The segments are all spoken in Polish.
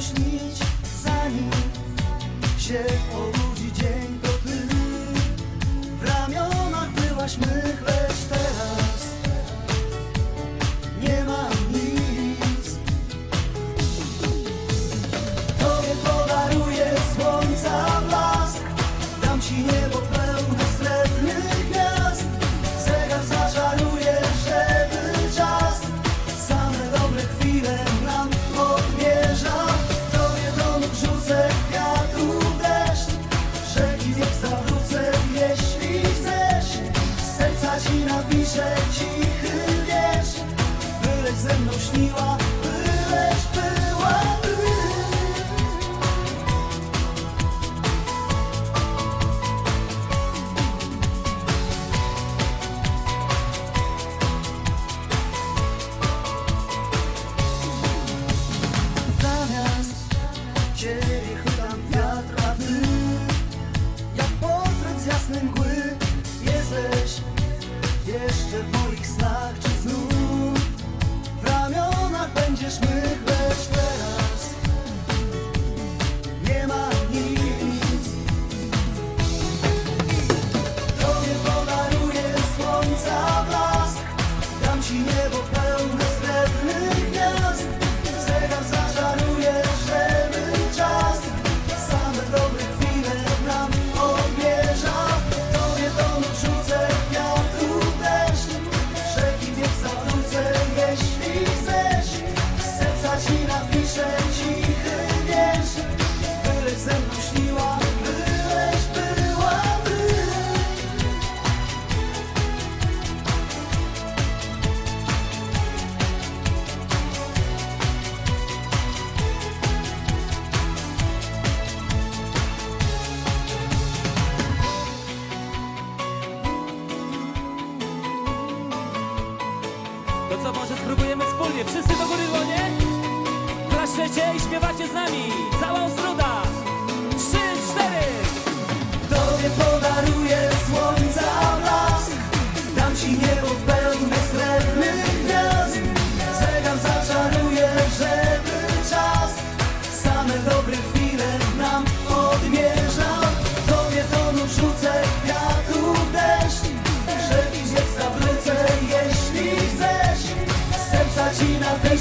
śnić, zanim się obudzi dzień, to ty w ramionach byłaś mych, lecz teraz nie mam nic. Tobie podaruję słońca blask, dam ci niebo. 神奇。Jeszcze w moich snach czy znów W ramionach będziesz my? To co, może spróbujemy wspólnie? Wszyscy do góry dłonie? Klaszczecie i śpiewacie z nami. Cała ostruda.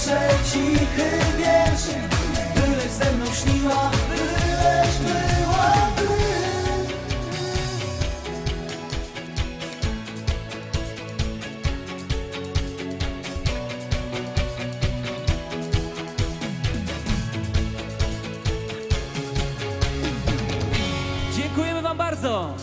Napiszę cichy wiersz Byleś ze mną śniła, byleś była ty Dziękujemy wam bardzo.